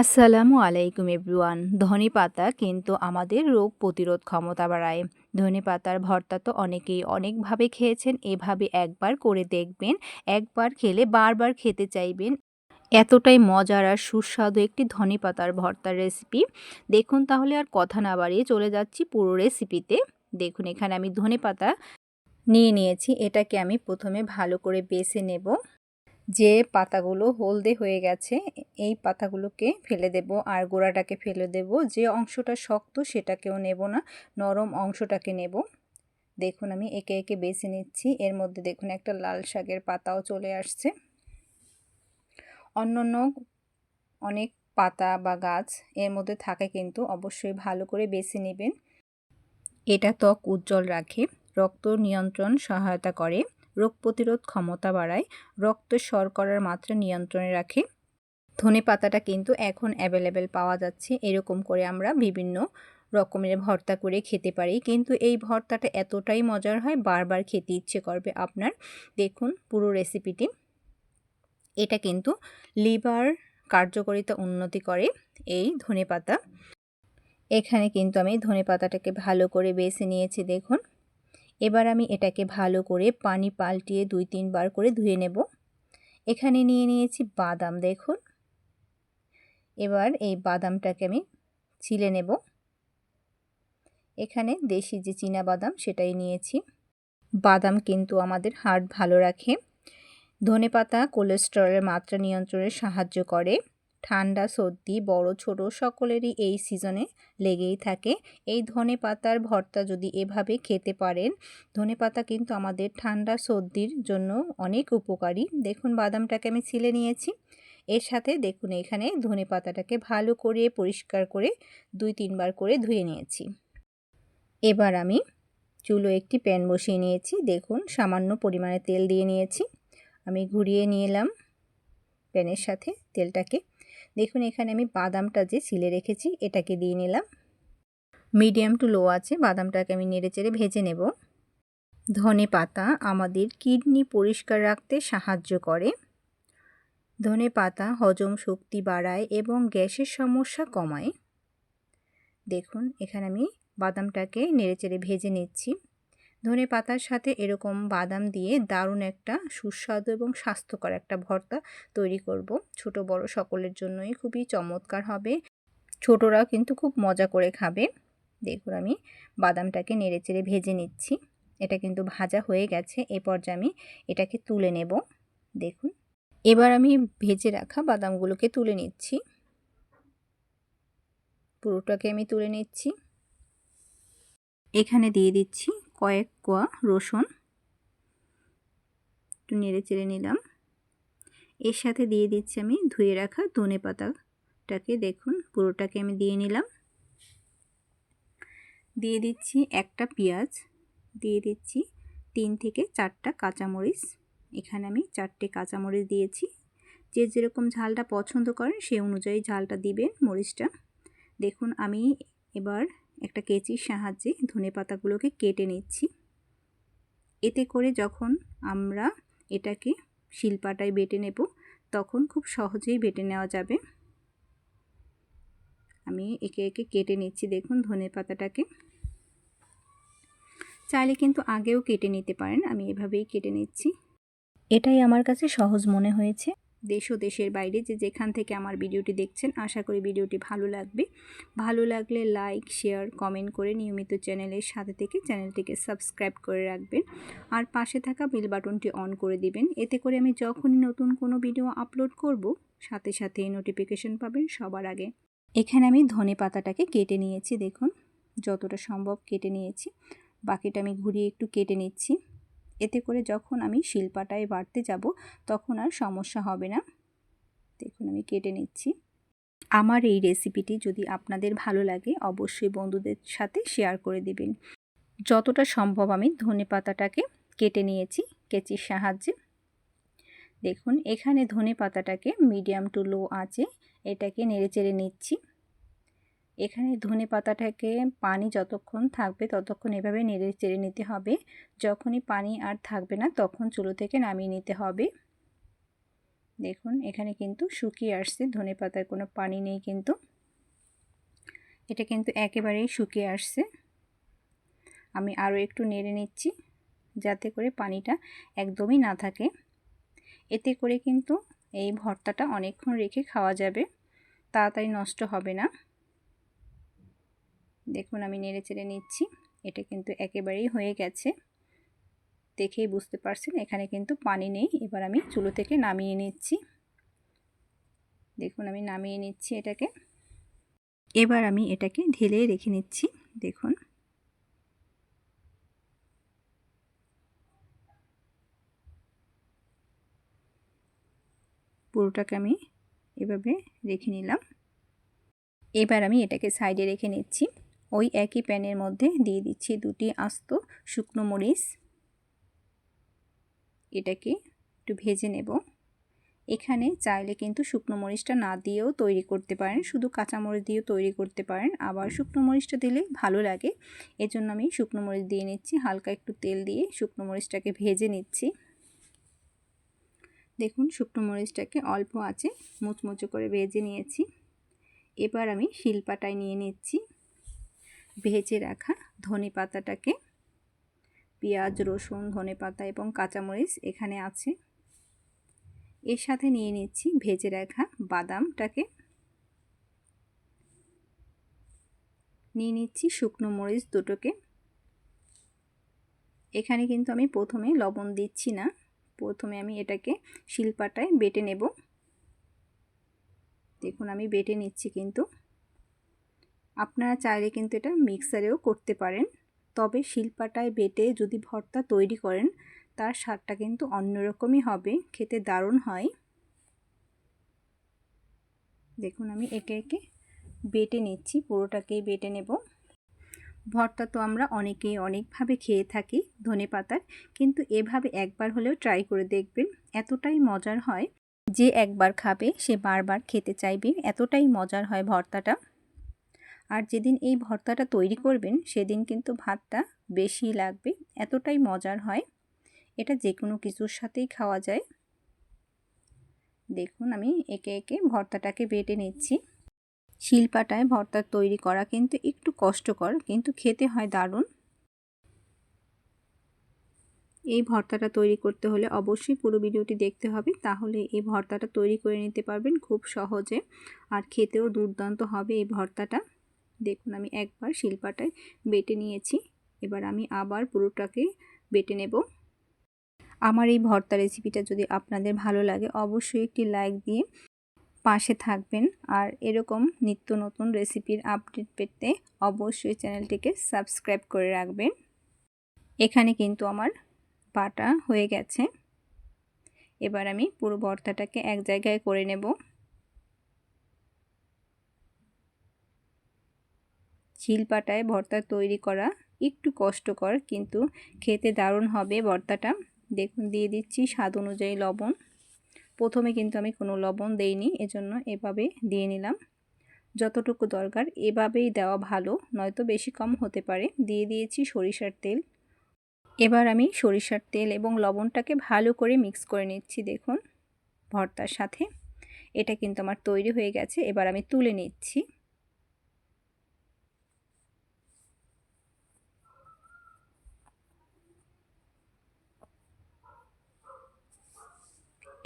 আসসালামু আলাইকুম এভরিওয়ান। ধনে পাতা কিন্তু আমাদের রোগ প্রতিরোধ ক্ষমতা বাড়ায়। ধনে পাতার ভর্তা তো অনেকেই অনেকভাবে খেয়েছেন, এভাবে একবার করে দেখবেন, একবার খেলে বারবার খেতে চাইবেন। এতটাই মজার আর সুস্বাদু একটি ধনে পাতার ভর্তার রেসিপি। দেখুন তাহলে আর কথা না বাড়িয়ে চলে যাচ্ছি পুরো রেসিপিতে। দেখুন এখানে আমি ধনে পাতা নিয়ে নিয়েছি, এটাকে আমি প্রথমে ভালো করে বেছে নেব। যে পাতাগুলো হলদে হয়ে গেছে, এই পাতাগুলোকে ফেলে দেব আর গোড়াটাকে ফেলে দেব। যে অংশটা শক্ত সেটাকেও নেব না, নরম অংশটাকে নেব। দেখুন, আমি একে একে বেছে নিচ্ছি। এর মধ্যে দেখুন, একটা লাল শাকের পাতাও চলে আসছে। অন্য অনেক পাতা বা গাছ এর মধ্যে থাকে কিন্তু অবশ্যই ভালো করে বেছে নেবেন। এটা ত্বক উজ্জ্বল রাখে, রক্ত নিয়ন্ত্রণ সহায়তা করে। রোগ প্রতিরোধ ক্ষমতা বাড়ায়, রক্ত শর্করার মাত্রা নিয়ন্ত্রণে রাখে। ধনে পাতাটা কিন্তু এখন অ্যাভেলেবেল পাওয়া যাচ্ছে, এরকম করে আমরা বিভিন্ন রকমের ভর্তা করে খেতে পারি। কিন্তু এই ভর্তাটা এতটাই মজার হয়, বারবার খেতে ইচ্ছে করবে আপনার। দেখুন পুরো রেসিপিটি এটা কিন্তু লিভার কার্যকারিতা উন্নতি করে এই ধনে পাতা। এখানে কিন্তু আমি ধনে পাতাটাকে ভালো করে বেছে নিয়েছি, দেখুন। এবার আমি এটাকে ভালো করে পানি পাল্টিয়ে দুই তিনবার করে ধুয়ে নেব। এখানে নিয়ে নিয়েছি বাদাম, দেখুন। এবার এই বাদামটাকে আমি ছিলে নেব। এখানে দেশি যে চীনা বাদাম, সেটাই নিয়েছি। বাদাম কিন্তু আমাদের হার্ট ভালো রাখে। ধনে পাতা কোলেস্টেরলের মাত্রা নিয়ন্ত্রণে সাহায্য করে। ঠান্ডা সর্দি, বড় ছোট সকলেরই এই সিজনে লেগেই থাকে। এই ধনে পাতার ভর্তা যদি এভাবে খেতে পারেন, ধনে পাতা কিন্তু আমাদের ঠান্ডা সর্দির জন্য অনেক উপকারী। দেখুন, বাদামটাকে আমি ছিলে নিয়েছি। এর সাথে দেখুন, এখানে ধনে পাতাটাকে ভালো করে পরিষ্কার করে দুই তিনবার করে ধুয়ে নিয়েছি। এবার আমি চুলো একটি প্যান বসিয়ে নিয়েছি। দেখুন, সামান্য পরিমাণে তেল দিয়ে নিয়েছি। আমি ঘুরিয়ে নিয়ে এলাম প্যানের সাথে তেলটাকে। দেখুন, এখানে আমি বাদামটা যে ছিলে রেখেছি, এটাকে দিয়ে নিলাম। মিডিয়াম টু লো আছে, বাদামটাকে আমি নেড়ে চেড়ে ভেজে নেব। ধনে পাতা আমাদের কিডনি পরিষ্কার রাখতে সাহায্য করে। ধনে পাতা হজম শক্তি বাড়ায় এবং গ্যাসের সমস্যা কমায়। দেখুন, এখানে আমি বাদামটাকে নেড়েচেড়ে ভেজে নিচ্ছি। ধনে পাতার সাথে এরকম বাদাম দিয়ে দারুণ একটা সুস্বাদু এবং স্বাস্থ্যকর একটা ভর্তা তৈরি করব। ছোট, বড় সকলের জন্যই খুবই চমৎকার হবে। ছোটরাও কিন্তু খুব মজা করে খাবে। দেখুন আমি বাদামটাকে নেড়ে চেড়ে ভেজে নিচ্ছি। এটা কিন্তু ভাজা হয়ে গেছে। এ পর্যায়ে আমি এটাকে তুলে নেব। দেখুন। এবার আমি ভেজে রাখা বাদামগুলোকে তুলে নিচ্ছি। পুরোটাকে আমি তুলে নিচ্ছি। এখানে দিয়ে দিচ্ছি কয়েক কোয়া রসুন। একটু নেড়ে চেড়ে নিলাম। এর সাথে দিয়ে দিচ্ছি আমি ধুয়ে রাখা ধনে পাতাটাকে। দেখুন, পুরোটাকে আমি দিয়ে নিলাম। দিয়ে দিচ্ছি একটা পেঁয়াজ। দিয়ে দিচ্ছি তিন থেকে চারটা কাঁচামরিচ। এখানে আমি চারটে কাঁচামরিচ দিয়েছি। যে যেরকম ঝালটা পছন্দ করেন সেই অনুযায়ী ঝালটা দিবেন মরিচটা। দেখুন, আমি এবার একটা কেচির সাহায্যে ধনে পাতাগুলোকে কেটে নিচ্ছি। এতে করে যখন আমরা এটাকে শিলপাটায় বেটে নেব, তখন খুব সহজেই বেটে নেওয়া যাবে। আমি একে একে কেটে নিচ্ছি, দেখুন ধনে পাতাটাকে। চাইলে কিন্তু আগেও কেটে নিতে পারেন, আমি এভাবেই কেটে নিচ্ছি। এটাই আমার কাছে সহজ মনে হয়েছে। দেশ ও দেশের বাইরে যে যেখান থেকে আমার ভিডিওটি দেখছেন, আশা করি ভিডিওটি ভালো লাগবে। ভালো লাগলে লাইক শেয়ার কমেন্ট করে নিয়মিত চ্যানেলের সাথে থেকে চ্যানেলটিকে সাবস্ক্রাইব করে রাখবেন। আর পাশে থাকা বেল বাটনটি অন করে দিবেন। এতে করে আমি যখনই নতুন কোনো ভিডিও আপলোড করব, সাথে সাথে নোটিফিকেশন পাবেন সবার আগে। এখানে আমি ধনে পাতাটাকে কেটে নিয়েছি, দেখুন। যতটা সম্ভব কেটে নিয়েছি। বাকিটা আমি ঘুরিয়ে একটু কেটে নিচ্ছি। এতে করে যখন আমি শিলপাটায় বাড়তে যাব, তখন আর সমস্যা হবে না। দেখুন, আমি কেটে নিচ্ছি। আমার এই রেসিপিটি যদি আপনাদের ভালো লাগে, অবশ্যই বন্ধুদের সাথে শেয়ার করে দেবেন। যতটা সম্ভব আমি ধনে পাতাটাকে কেটে নিয়েছি, কেচির সাহায্যে। দেখুন, এখানে ধনে পাতাটাকে মিডিয়াম টু লো আছে এটাকে নেড়ে চেড়ে নিচ্ছি। এখানে ধনে পাতাটাকে পানি যতক্ষণ থাকবে ততক্ষণ এভাবে নেড়ে চেড়ে নিতে হবে। যখনই পানি আর থাকবে না তখন চুলো থেকে নামিয়ে নিতে হবে। দেখুন, এখানে কিন্তু শুকিয়ে আসছে, ধনে পাতার কোনো পানি নেই কিন্তু। এটা কিন্তু একেবারেই শুকিয়ে আসছে। আমি আরও একটু নেড়ে নিচ্ছি যাতে করে পানিটা একদমই না থাকে। এতে করে কিন্তু এই ভর্তাটা অনেকক্ষণ রেখে খাওয়া যাবে। তাড়াতাড়ি নষ্ট হবে না। দেখুন আমি নেড়ে চেড়ে নিচ্ছি। এটা কিন্তু একেবারেই হয়ে গেছে। দেখেই বুঝতে পারছেন, এখানে কিন্তু পানি নেই। এবার আমি চুলো থেকে নামিয়ে নিচ্ছি। দেখুন আমি নামিয়ে নিচ্ছি এটাকে। এবার আমি এটাকে ঢেলে রেখে নিচ্ছি। দেখুন। পুরোটাকে আমি এভাবে রেখে নিলাম। এবার আমি এটাকে সাইডে রেখে নিচ্ছি। ওই একই প্যানের মধ্যে দিয়ে দিচ্ছি দুটি আস্ত শুকনো মরিচ। এটাকে একটু ভেজে নেব। এখানে চাইলে কিন্তু শুকনো মরিচটা না দিয়েও তৈরি করতে পারেন, শুধু কাঁচামরিচ দিয়েও তৈরি করতে পারেন। আবার শুকনো মরিচটা দিলে ভালো লাগে। এজন্য আমি শুকনো মরিচ দিয়ে নিচ্ছি, হালকা একটু তেল দিয়ে শুকনো মরিচটাকে ভেজে নিচ্ছি। দেখুন, শুকনো মরিচটাকে অল্প আছে মুচমুচো করে ভেজে নিয়েছি। এবার আমি শিলপাটায় নিয়ে নিচ্ছি। ভেজে রাখা ধনে পাতাটাকে। পেঁয়াজ, রসুন, ধনে পাতা এবং কাঁচামরিচ এখানে আছে। এর সাথে নিয়ে নিচ্ছি ভেজে রাখা বাদামটাকে। নিয়ে নিচ্ছি শুকনো মরিচ দুটোকে। এখানে কিন্তু আমি প্রথমে লবণ দিচ্ছি না। প্রথমে আমি এটাকে শিলপাটায় বেটে নেব। দেখুন আমি বেটে নিচ্ছি কিন্তু। আপনারা চাইলে কিন্তু এটা মিক্সারেও করতে পারেন। তবে শিলপাটায় বেটে যদি ভর্তা তৈরি করেন, তার স্বাদটা কিন্তু অন্যরকমই হবে। খেতে দারুণ হয়। দেখুন, আমি একে একে বেটে নিচ্ছি, পুরোটাকেই বেটে নেব। ভর্তা তো আমরা অনেকেই অনেকভাবে খেয়ে থাকি ধনে পাতার, কিন্তু এভাবে একবার হলেও ট্রাই করে দেখবেন, এতটাই মজার হয়। যে একবার খাবে, সে বারবার খেতে চাইবে, এতটাই মজার হয় ভর্তাটা। আর যেদিন এই ভর্তাটা তৈরি করবেন, সেদিন কিন্তু ভাতটা বেশি লাগবে, এতটাই মজার হয়। এটা যে কোনো কিছুর সাথেই খাওয়া যায়। দেখুন, আমি একে একে ভর্তাটাকে বেটে নিচ্ছি। শিলপাটায় ভর্তা তৈরি করা কিন্তু একটু কষ্টকর, কিন্তু খেতে হয় দারুণ। এই ভর্তাটা তৈরি করতে হলে অবশ্যই পুরো ভিডিওটি দেখতে হবে, তাহলে এই ভর্তাটা তৈরি করে নিতে পারবেন খুব সহজে। আর খেতেও দুর্দান্ত হবে এই ভর্তাটা। দেখুন, আমি একবার শিলপাটায় বেটে নিয়েছি। এবার আমি আবার পুরোটাকে বেটে নেব। আমার এই ভর্তা রেসিপিটা যদি আপনাদের ভালো লাগে, অবশ্যই একটি লাইক দিয়ে পাশে থাকবেন। আর এরকম নিত্য নতুন রেসিপির আপডেট পেতে অবশ্যই চ্যানেলটিকে সাবস্ক্রাইব করে রাখবেন। এখানে কিন্তু আমার বাটা হয়ে গেছে। এবার আমি পুরো ভর্তাটাকে এক জায়গায় করে নেব। শিলপাটায় ভর্তা তৈরি করা একটু কষ্টকর, কিন্তু খেতে দারুণ হবে ভর্তাটা। দেখুন, দিয়ে দিচ্ছি স্বাদ অনুযায়ী লবণ। প্রথমে কিন্তু আমি কোনো লবণ দেইনি, এজন্য এভাবে দিয়ে নিলাম। যতটুকু দরকার এভাবেই দেওয়া ভালো, নয়তো বেশি কম হতে পারে। দিয়ে দিয়েছি সরিষার তেল। এবার আমি সরিষার তেল এবং লবণটাকে ভালো করে মিক্স করে নিচ্ছি, দেখুন, ভর্তার সাথে। এটা কিন্তু আমার তৈরি হয়ে গেছে, এবার আমি তুলে নিচ্ছি।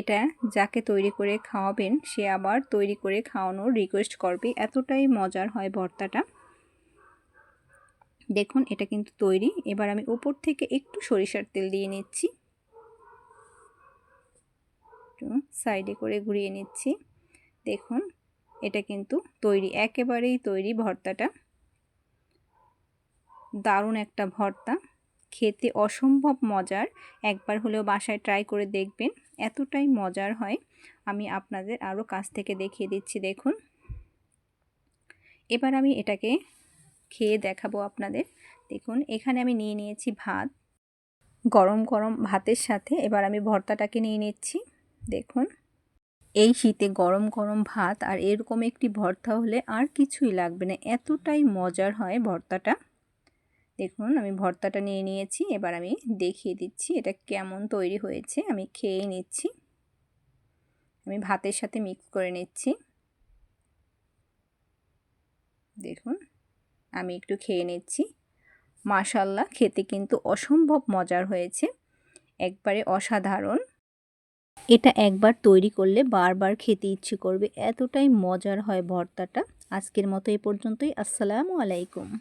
এটা যাকে তৈরি করে খাওয়াবেন, সে আবার তৈরি করে খাওয়ানোর রিকোয়েস্ট করবে। এতটাই মজার হয় ভর্তাটা। দেখুন, এটা কিন্তু তৈরি। এবার আমি উপর থেকে একটু সরিষার তেল দিয়ে নিচ্ছি। সাইডে করে ঘুরিয়ে নিচ্ছি। দেখুন, এটা কিন্তু তৈরি। একেবারেই তৈরি ভর্তাটা। দারুণ একটা ভর্তা। খেতে অসম্ভব মজার। একবার হলেও বাসায় ট্রাই করে দেখবেন। এতটাই মজার হয়। আমি আপনাদের আরও কাছ থেকে দেখিয়ে দিচ্ছি, দেখুন। এবার আমি এটাকে খেয়ে দেখাবো আপনাদের। দেখুন, এখানে আমি নিয়ে নিয়েছি ভাত। গরম গরম ভাতের সাথে এবার আমি ভর্তাটাকে নিয়ে নিচ্ছি। দেখুন, এই শীতে গরম গরম ভাত আর এরকম একটি ভর্তা হলে আর কিছুই লাগবে না। এতটাই মজার হয় ভর্তাটা। দেখুন, আমি ভর্তাটা নিয়ে নিয়েছি, এবার আমি দেখিয়ে দিচ্ছি এটা কেমন তৈরি হয়েছে। আমি খেয়ে নিচ্ছি। আমি ভাতের সাথে মিক্স করে নিচ্ছি। দেখুন, আমি একটু খেয়ে নিচ্ছি। মাশাল্লাহ খেতে কিন্তু অসম্ভব মজার হয়েছে। একবারে অসাধারণ। এটা একবার তৈরি করলে বারবার খেতে ইচ্ছে করবে। এতটাই মজার হয় ভর্তাটা। আজকের মতো এ পর্যন্তই। আসসালামু আলাইকুম।